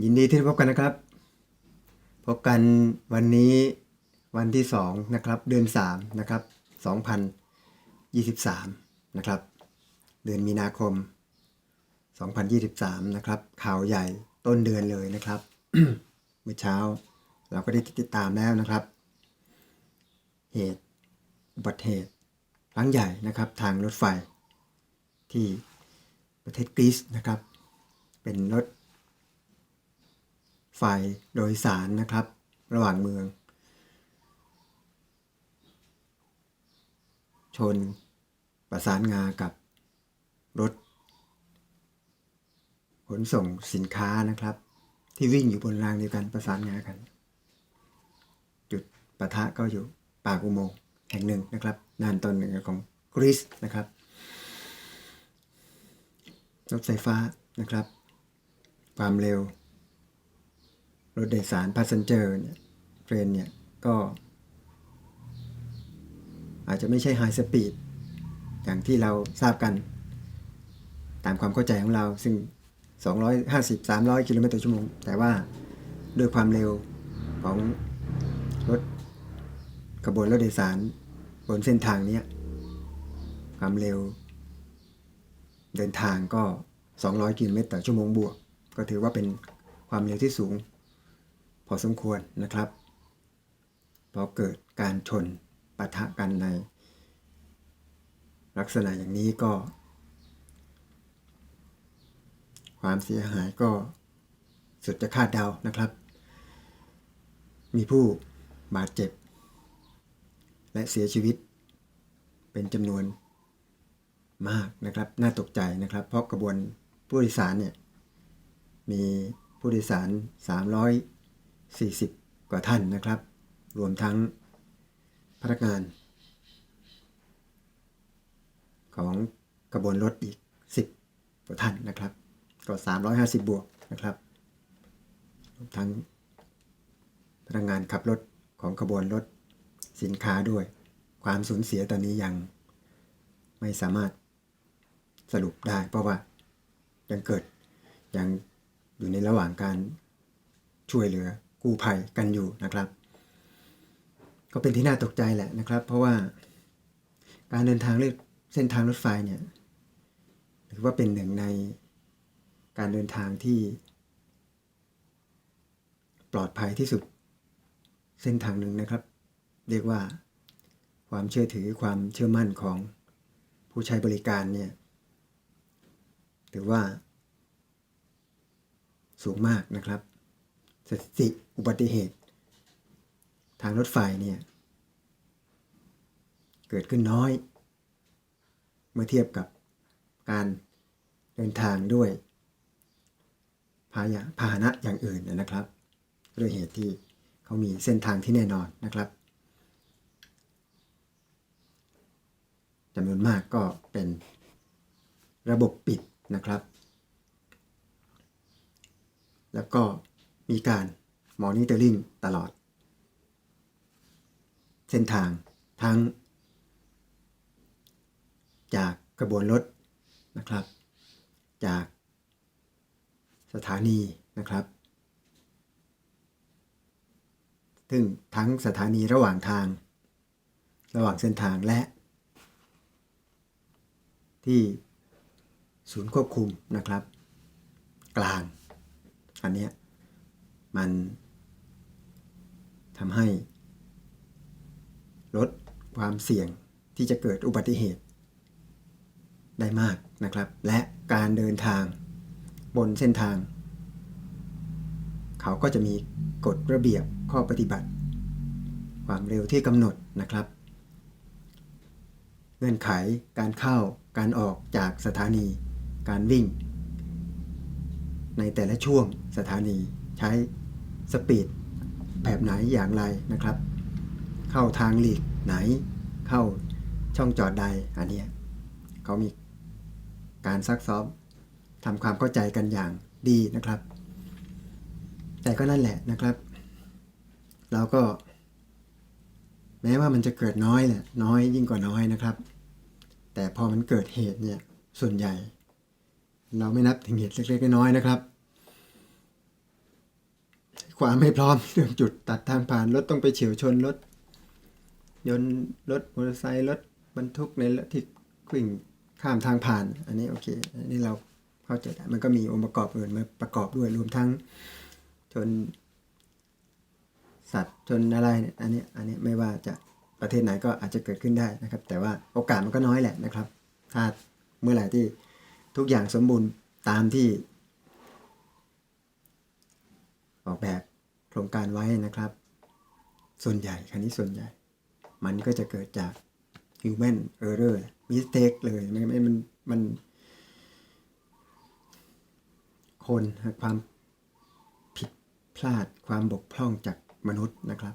ยินดีที่ได้พบกันนะครับ พบกันวันนี้วันที่สองนะครับเดือนสามนะครับสองพันยี่สิบสามนะครับเดือนมีนาคม 2023นะครับข่าวใหญ่ต้นเดือนเลยนะครับเมื่อเช้า เราก็ได้ติดตามแล้วนะครับ เหตุอุบัติเหตุครั้งใหญ่นะครับ ทางรถไฟที่ประเทศกรีซนะครับ เป็นรถ ไฟโดยสารนะครับ ระหว่างเมือง ชน ประสานงากับรถ ขนส่งสินค้านะครับ ที่วิ่งอยู่บนรางเดียวกันประสานงากัน จุดปะทะก็อยู่ปากอุโมงค์แห่งหนึ่งนะครับด้านตอนเหนือของกรีซนะครับรถไฟฟ้านะครับ ความเร็ว รถโดยสารพาสเซนเจอร์เนี่ยเทรนเนี่ย ก็ อาจจะไม่ใช่ไฮสปีดอย่างที่เราทราบกัน ตามความเข้าใจของเรา ซึ่ง 250 300 กิโลเมตรต่อชั่วโมง แต่ว่าด้วยความเร็วของรถขบวนรถโดยสารบนเส้นทางนี้ความเร็ว เดินทางก็ 200 กิโลเมตรต่อชั่วโมงบวก ก็ถือว่าเป็นความเร็วที่สูง พอสมควรนะครับพอเกิดการชนปะทะกันใน ลักษณะอย่างนี้ก็ ความเสียหายก็สุดจะคาดเดานะครับ มีผู้บาดเจ็บ และเสียชีวิต เป็นจำนวนมากนะครับ น่าตกใจนะครับ เพราะกระบวนผู้โดยสารเนี่ย มีผู้โดยสาร 40 กว่าท่านนะครับ รวมทั้งพนักงาน ของกระบวนรถอีก 10 กว่าท่านนะครับ ก็ 350 บวกนะครับ รวมทั้งพนักงานขับรถของขบวนรถสินค้าด้วย ความสูญเสียตอนนี้ยังไม่สามารถสรุปได้ เพราะว่ายังเกิดยังอยู่ในระหว่างการช่วยเหลือ กู้ภัยกันอยู่นะครับ ก็เป็นที่น่าตกใจแหละนะครับ เพราะว่าการเดินทางเลือเส้นทางรถไฟเนี่ยถือว่าเป็นหนึ่งในการเดินทางที่ ปลอดภัยที่สุดเส้นทางหนึ่งนะครับ เรียกว่าความเชื่อถือความเชื่อมั่นของผู้ใช้บริการเนี่ยถือว่าสูงมากนะครับ สถิติอุบัติเหตุ ทางรถไฟเนี่ย เกิดขึ้นน้อย เมื่อเทียบกับการเดินทางด้วยพาพาหนะอย่างอื่นนะครับด้วยเหตุที่เขามีเส้นทางที่แน่นอนนะครับจำนวนมากก็เป็นระบบปิดนะครับ แล้วก็ มีการมอนิเตอร์ลิงตลอด เส้นทางทั้ง จากกระบวนรถนะครับ จากสถานีนะครับ ซึ่งทั้งสถานีระหว่างทาง ระหว่างเส้นทางและ ที่ศูนย์ควบคุมนะครับ กลาง อันเนี้ย มันทำให้ ลดความเสี่ยงที่จะเกิดอุบัติเหตุ ได้มากนะครับ และการเดินทางบนเส้นทาง เขาก็จะมีกฎระเบียบข้อปฏิบัติ ความเร็วที่กำหนดนะครับ เงื่อนไขการเข้าการออกจากสถานี การวิ่ง ในแต่ละช่วงสถานีใช้ สปีดแบบไหนอย่างไรนะครับ เข้าทางหลีกไหน เข้าช่องจอดใดอันเนี้ยเขามีการซักซ้อมทำความเข้าใจกันอย่างดีนะครับ แต่ก็นั่นแหละนะครับ เราก็ แม้ว่ามันจะเกิดน้อยแหละน้อยยิ่งกว่าน้อยนะครับ แต่พอมันเกิดเหตุเนี่ยส่วนใหญ่ เราไม่นับถึงเหตุเล็กๆน้อยๆนะครับ ความไม่พร้อมเรื่องจุดตัดทางผ่านรถต้องไปเฉียวชนรถยนต์รถมอเตอร์ไซค์รถบรรทุกในที่วิ่งข้ามทางผ่าน อันนี้โอเค อันนี้เราเข้าใจได้มันก็มีองค์ประกอบอื่นมาประกอบด้วยรวมทั้งชนสัตว์ชนอะไรเนี่ยอันนี้อันนี้ไม่ว่าจะประเทศไหนก็อาจจะเกิดขึ้นได้นะครับ แต่ว่าโอกาสมันก็น้อยแหละนะครับ ถ้าเมื่อไหร่ที่ทุกอย่างสมบูรณ์ตามที่ ออกแบบ โครงการไว้นะครับ ส่วนใหญ่คันนี้ส่วนใหญ่ มันก็จะเกิดจาก human error mistake เลยไม่ไม่มันมัน คนความผิดพลาดความบกพร่องจากมนุษย์นะครับ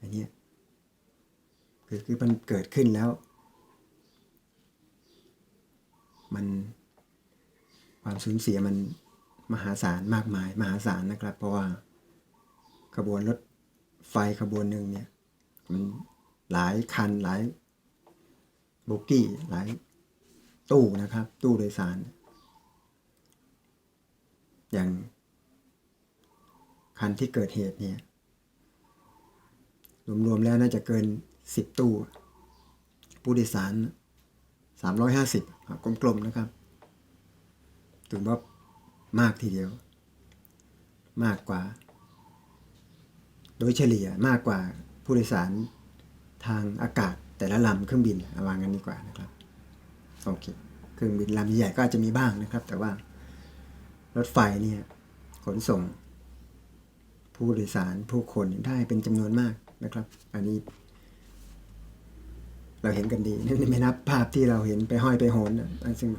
อันนี้คือคือมันเกิดขึ้นแล้ว มันความสูญเสียมันมหาศาลมากมาย มหาศาลนะครับ เพราะว่า ขบวนรถไฟขบวนหนึ่งเนี่ย มันหลายคันหลายโบกี้หลายตู้นะครับ ตู้โดยสาร อย่างคันที่เกิดเหตุเนี่ย รวมๆแล้วน่าจะเกินสิบตู้ ผู้โดยสารสามร้อยห้าสิบกลมๆนะครับถือว่ามากทีเดียว มากกว่า โดยเฉลี่ยมากกว่าผู้โดยสารทางอากาศแต่ละลำเครื่องบินอาวางกันดีกว่านะครับโอเคเครื่องบินลำใหญ่ก็อาจจะมีบ้างนะครับ แต่ว่ารถไฟเนี่ยขนส่ง ผู้โดยสารผู้คนได้เป็นจำนวนมากนะครับ อันนี้ เราเห็นกันดีนี่ไม่นับภาพที่เราเห็นไปห้อยไปโหนนะอันซึ่ง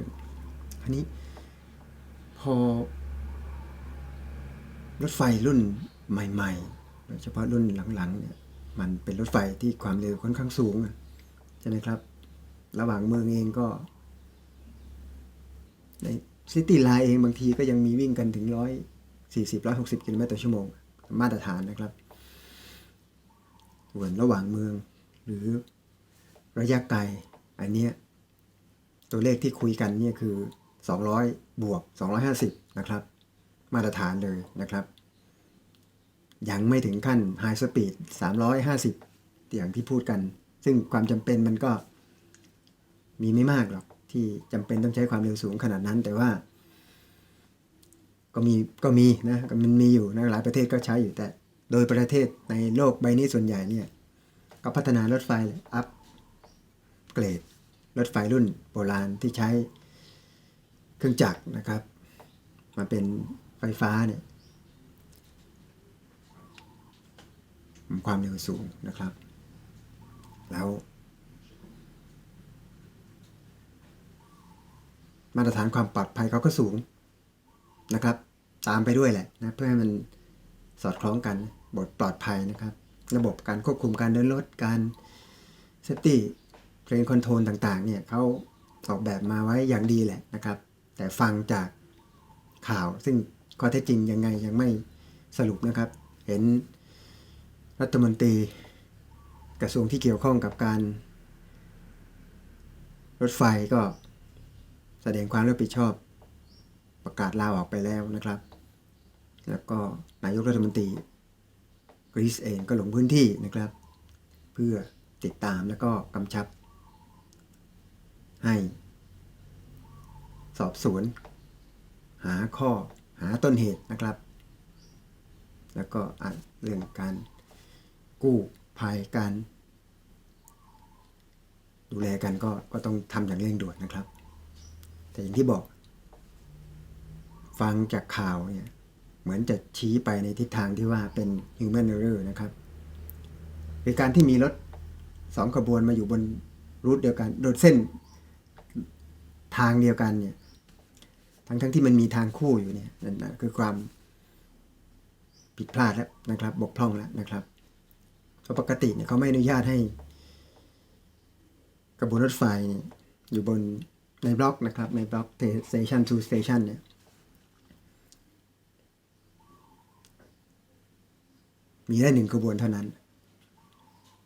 อันนี้ พอ รถไฟรุ่นใหม่ ๆ โดยเฉพาะรุ่นหลังๆเนี่ยมันเป็นรถไฟที่ความเร็วค่อนข้างสูงอะใช่ไหมครับ ระหว่างเมืองเองก็ ในซิตี้ไลน์เองบางทีก็ยังมีวิ่งกันถึงร้อยสี่สิบร้อยหกสิบกิโลเมตรต่อชั่วโมง มาตรฐานนะครับส่วนระหว่างเมืองหรือระยะไกลอันเนี้ยตัวเลขที่คุยกันเนี่ยคือ 200 บวก 250 นะครับ มาตรฐานเลยนะครับ ยังไม่ถึงขั้นไฮสปีด350 อย่างที่พูดกัน ซึ่งความจำเป็นมันก็มีไม่มากหรอก ที่จำเป็นต้องใช้ความเร็วสูงขนาดนั้น แต่ว่า ก็มีก็มีนะมันมีอยู่นะหลายประเทศก็ใช้อยู่แต่ โดยประเทศในโลกใบนี้ส่วนใหญ่เนี่ย ก็พัฒนารถไฟอัพเกรดรถไฟรุ่นโบราณที่ใช้เครื่องจักรนะครับ มาเป็นไฟฟ้าเนี่ย ความเร็วสูงนะครับ แล้ว มาตรฐานความปลอดภัยเขาก็สูงนะครับ ตามไปด้วยแหละนะเพื่อให้มันสอดคล้องกันบทปลอดภัยนะครับ ระบบการควบคุมการเดินรถการเซฟตี้เทรนคอนโทรลต่างๆเนี่ยเขาออกแบบมาไว้อย่างดีแหละนะครับ แต่ฟังจากข่าวซึ่งข้อเท็จจริงยังไงยังไม่สรุปนะครับ เห็น รัฐมนตรี กระทรวงที่เกี่ยวข้องกับการ รถไฟก็แสดงความรับผิดชอบประกาศลาออกไปแล้วนะครับ แล้วก็นายกรัฐมนตรีกรีซเองก็ลงพื้นที่นะครับ เพื่อติดตามแล้วก็กำชับ ให้ สอบสวน หาข้อหาต้นเหตุนะครับ แล้วก็อ่านเรื่องการ กู้ภัยการ ดูแลกันก็ก็ต้องทำอย่างเร่งด่วนนะครับ แต่อย่างที่บอก ฟังจากข่าวเนี่ยเหมือนจะชี้ไปในทิศทางที่ว่าเป็น human error นะครับคือการที่มีรถสองขบวนมาอยู่บนรูทเดียวกัน โดยเส้นทางเดียวกันเนี่ย ทั้งทั้งที่มันมีทางคู่อยู่เนี่ยนั่นนะคือความผิดพลาดแล้วนะครับ บกพร่องแล้วนะครับ ปกติเนี่ยเขาไม่อนุญาตให้กระบวนรถไฟยอยู่บนในบล็อกนะครับ ในบล็อก station to station เนี่ยมีได้หนึ่งขบวนเท่านั้น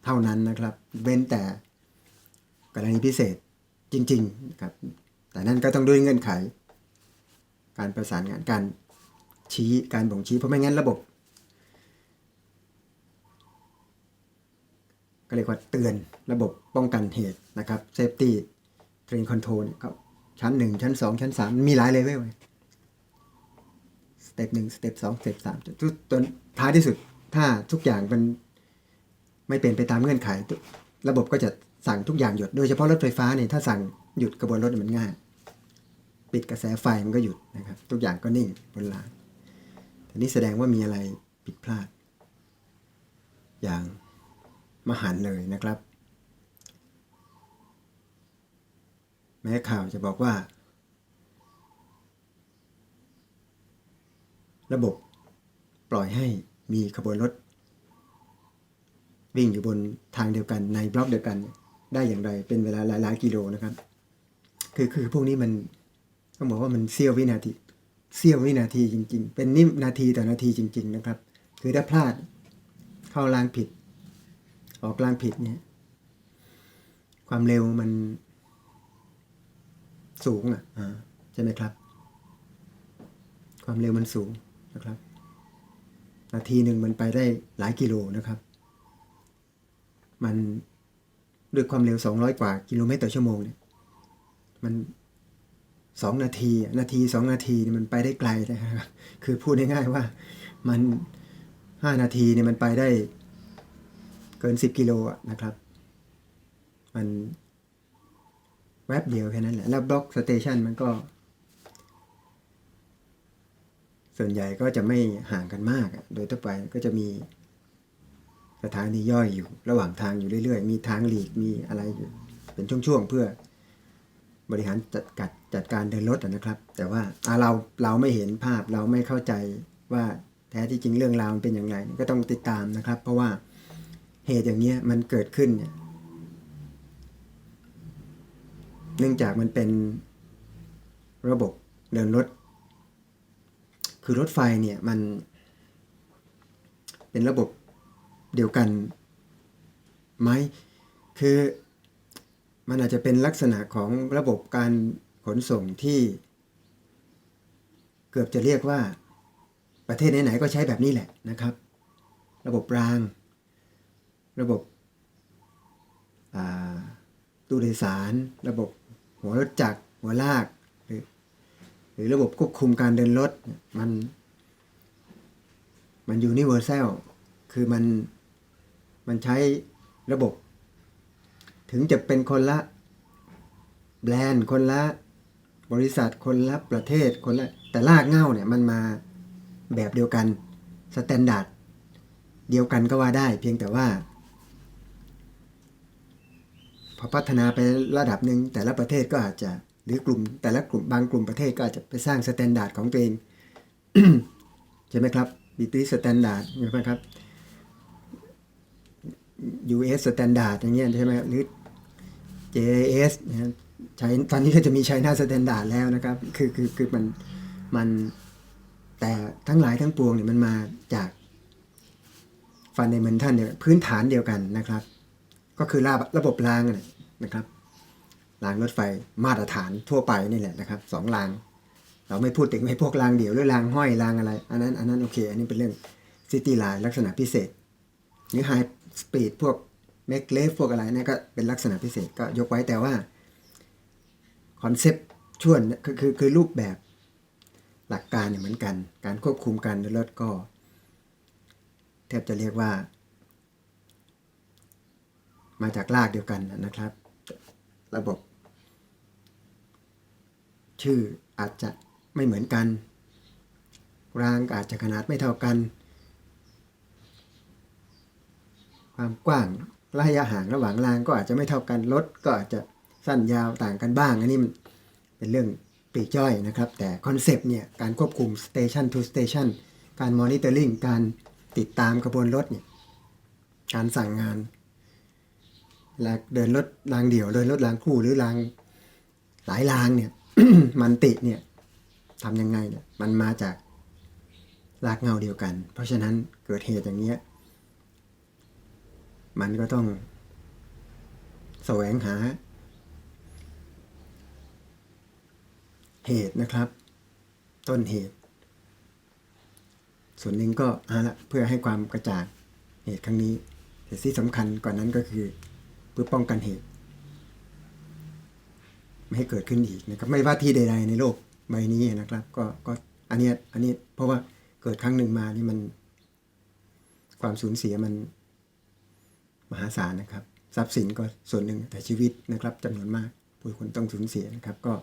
เท่านั้นนะครับ เว้นแต่กรณีพิเศษจริงๆนะครับ แต่นั่นก็ต้องด้วยเงื่อนไข การประสานงานการชี้การบ่งชี้เพราะไม่งั้นระบบ ก็เรียกว่าเตือนระบบป้องกันเหตุนะครับ safety train control เนี่ยก็ชั้น 1 ชั้น 2 ชั้น 3 มีหลายเลเวลสเต็ปหนึ่งสเต็ปสองสเต็ปสามทุกตัวท้ายที่สุดถ้าทุกอย่างมันไม่เป็นไปตามเงื่อนไข ระบบก็จะสั่งทุกอย่างหยุด โดยเฉพาะรถไฟฟ้าเนี่ยถ้าสั่งหยุดกระบวนรถมันง่าย ปิดกระแสไฟมันก็หยุดนะครับ ทุกอย่างก็นิ่งบนรางทีนี้แสดงว่ามีอะไรผิดพลาด อย่าง มหันเลยนะครับ แม้ข่าวจะบอกว่า ระบบปล่อยให้มีขบวนรถ วิ่งอยู่บนทางเดียวกันในบล็อกเดียวกัน ได้อย่างไรเป็นเวลาหลายหลายๆกิโลนะครับ คือคือพวกนี้มันต้องบอกว่ามันเสี้ยววินาทีเสี้ยววินาทีจริง ๆ เป็นนิ่มนาทีต่อนาทีจริง ๆ นะครับ คือถ้าพลาดเข้ารางผิด ออกรางผิดเนี่ย ความเร็วมันสูงอะอ่าใช่ไหมครับ ความเร็วมันสูงนะครับ นาทีหนึ่งมันไปได้หลายกิโลนะครับ มันด้วยความเร็ว 200 กว่า กิโลเมตรต่อชั่วโมงเนี่ย มันสองนาที นาทีสองนาทีนี่มันไปได้ไกลนะครับ คือพูดง่ายๆว่ามันห้านาทีเนี่ยมันไปได้ เกินสิบกิโลอะนะครับ มันแวบเดียวแค่นั้นแหละ แล้วบล็อกสเตชันมันก็ ส่วนใหญ่ก็จะไม่ห่างกันมาก โดยทั่วไปก็จะมีสถานีย่อยอยู่ ระหว่างทางอยู่เรื่อยๆ มีทางหลีกมีอะไรอยู่ เป็นช่วงๆ เพื่อบริหารจัดกัดจัดการเดินรถนะครับ แต่ว่าเราเราไม่เห็นภาพเราไม่เข้าใจว่าแท้ที่จริงเรื่องราวมันเป็นอย่างไรก็ต้องติดตามนะครับ เพราะว่า เหตุอย่างเงี้ยมันเกิดขึ้นเนี่ยเนื่องจากมันเป็นระบบเดินรถ คือรถไฟเนี่ยมันเป็นระบบเดียวกันไหมคือมันอาจจะเป็นลักษณะของระบบการขนส่งที่ เกือบจะเรียกว่าประเทศไหนๆก็ใช้แบบนี้แหละนะครับ ระบบราง ระบบตู้โดยสาร ระบบหัวรถจักรหัวลาก หรือหรือระบบควบคุมการเดินรถมัน มันยูนิเวอร์แซลคือมันมันใช้ระบบ ถึงจะเป็นคนละแบรนด์คนละบริษัทคนละประเทศคนละแต่ลากเง่าเนี่ยมันมาแบบเดียวกันสแตนดาร์ดเดียวกันก็ว่าได้ เพียงแต่ว่า อพัฒนาไประดับหนึ่งแต่ละประเทศก็อาจจะหรือกลุ่มแต่ละกลุ่มบางกลุ่มประเทศก็อาจจะไปสร้างสแตนดาร์ดของตัวเองใช่ไหมครับบิติสแตนดาร์ดใช่ไหมครับ US Standard อย่างเงี้ยใช่ไหมครับหรือ JAS นะใช้ตอนนี้ก็จะมี China Standard แล้วนะครับ คือคือคือมันมันแต่ทั้งหลายทั้งปวงเนี่ยมันมาจากฟันในมันท่านเดียวพื้นฐานเดียวกันนะครับ ก็คือระระบบรางน่ะ นะครับรางรถไฟมาตรฐานทั่วไปนี่แหละนะครับสองราง เราไม่พูดถึงไอ้พวกรางเดี่ยวหรือรางห้อยรางอะไร อันนั้นอันนั้นโอเค อันนี้เป็นเรื่องซิตี้ไลน์ลักษณะพิเศษ หรือไฮสปีดพวกเมกเลฟพวกอะไรนี่ก็เป็นลักษณะพิเศษก็ยกไว้แต่ว่าคอนเซปต์ชวนคือคือคือรูปแบบหลักการเนี่ยเหมือนกัน การควบคุมการเดินรถก็ แทบจะเรียกว่า มาจากรากเดียวกันนะครับ ระบบ ชื่ออาจจะไม่เหมือนกัน รางอาจจะขนาดไม่เท่ากัน ความกว้างระยะห่างระหว่างรางก็อาจจะไม่เท่ากันรถก็อาจจะสั้นยาวต่างกันบ้าง อันนี้มันเป็นเรื่องปลีกย่อยนะครับ แต่คอนเซปต์เนี่ยการควบคุม station to station การ monitoring การติดตามกระบวนรถเนี่ยการสั่งงาน เดินรถรางเดี่ยวเดินรถรางคู่หรือรางหลายรางเนี่ย มันติเนี่ยทำยังไงเนี่ยมันมาจากรากเงาเดียวกัน เพราะฉะนั้นเกิดเหตุอย่างเนี้ยมันก็ต้องแสวงหา เหตุนะครับ ต้นเหตุ ส่วนหนึ่งก็เอาละเพื่อให้ความกระจ่างเหตุครั้งนี้เแต่ที่สำคัญกว่านั้นก็คือ เพื่อป้องกันเหตุ ไม่ให้เกิดขึ้นอีกนะครับ ไม่ว่าที่ใด ๆ ในโลกใบนี้นะครับ ก็ก็อันเนี้ยอันนี้เพราะว่าเกิดครั้งหนึ่งมานี่มัน ความสูญเสียมันมหาศาลนะครับ ทรัพย์สินก็ส่วนหนึ่งแต่ชีวิตนะครับจำนวนมากผู้คนต้องสูญเสียนะครับ ก็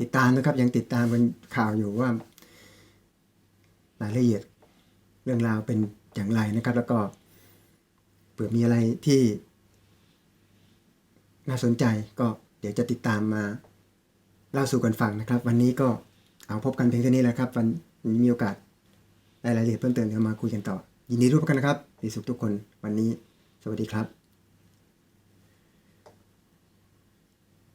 ติดตามนะครับ ยังติดตามกันข่าวอยู่ว่ารายละเอียดเรื่องราวเป็นอย่างไรนะครับ แล้วก็เผื่อมีอะไรที่ น่าสนใจก็เดี๋ยวจะติดตามมาเล่าสู่กันฟังนะครับ วันนี้ก็เอาพบกันเพียงเท่านี้แหละครับ วันนี้มีโอกาสรายละเอียดเพิ่มเติมเดี๋ยวมาคุยกันต่อ ยินดีร่วมกันนะครับมีสุขทุกคนวันนี้ สวัสดีครับ